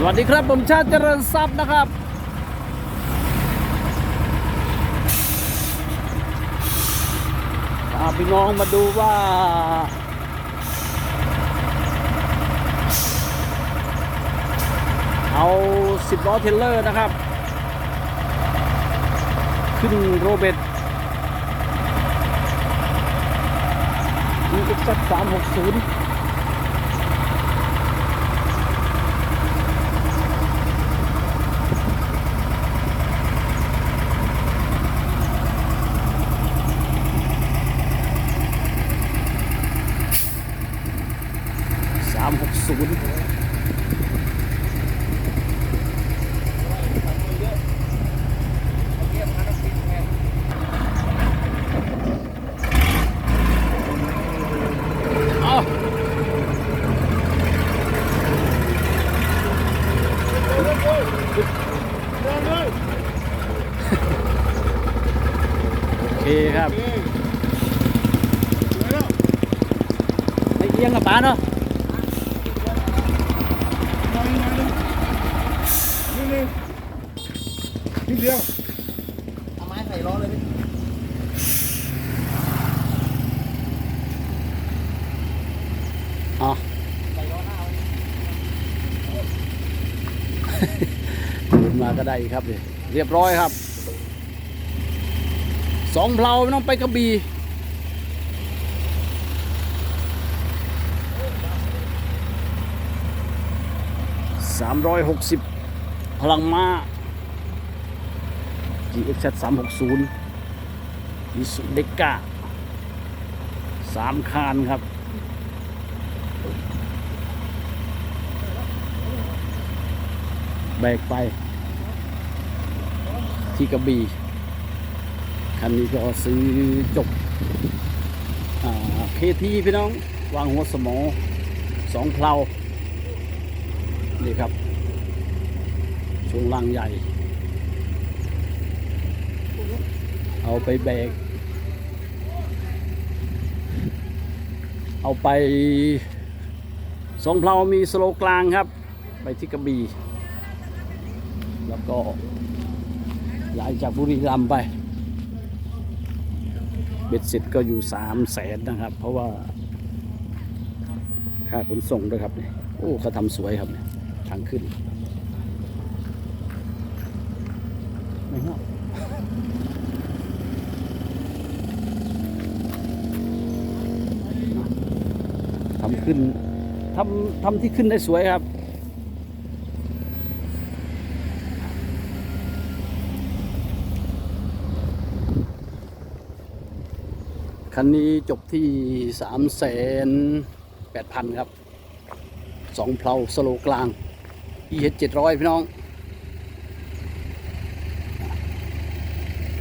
สวัสดีครับ ผมชาติเจริญทรัพย์นะครับ พาพี่น้องมาดูว่า เอาสิบล้อเทเลอร์นะครับ ขึ้นโรเบิร์ตมีเอ็กซ์สามหกศูนย์สามหก ศูนย์เอาโอเคครับไม่เอียงกับป๋าเนาะ นี่นี่นิด เดียวเอาไม้ใส่ล้อเลยพี่อ๋อใส่ล้อหน้าไว้ขึ้นมาก็ได้อีกครับเนี่ยเรียบร้อยครับสองเพลาไม่ต้องไปกระบี่สามร้อยหกสิบพลังม้า GX สามหกศูนย์อิสุเดกาสามคานครับ แบกไป ที่กระบี่คันนี้ก็ซื้อจบเคทีพี่น้อง วางหัวสมอสองเพลานี่ครับช่วงล่างใหญ่ เอา ไปแบก เอาไปสองเพลามีสโลกลางครับ ไปที่กระบี่แล้วก็ย้ายจากบุรีรัมย์ไป เบ็ดเสร็จก็อยู่สามแสนนะครับ เพราะว่า ค่าขนส่งด้วยครับเนี่ยโอ้เขาทำสวยครับเนี่ยทางขึ้นไม่งอ ทำขึ้นทำทำที่ขึ้นได้สวยครับ คันนี้จบที่สามแสนแปดพันครับสองเพลาสโลกลาง e เจ็ดร้อยพี่น้อง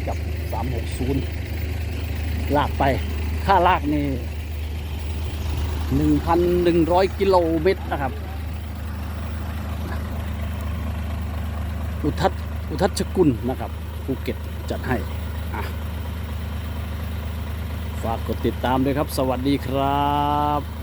กับสามหกศูนย์ลากไป ค่าลากนี่ หนึ่งพันหนึ่งร้อยกิโลเมตรนะครับ อุทัศอุทัชกุลนะครับภูเก็ตจัดให้ ฝากกดติดตามด้วยครับ สวัสดีครับ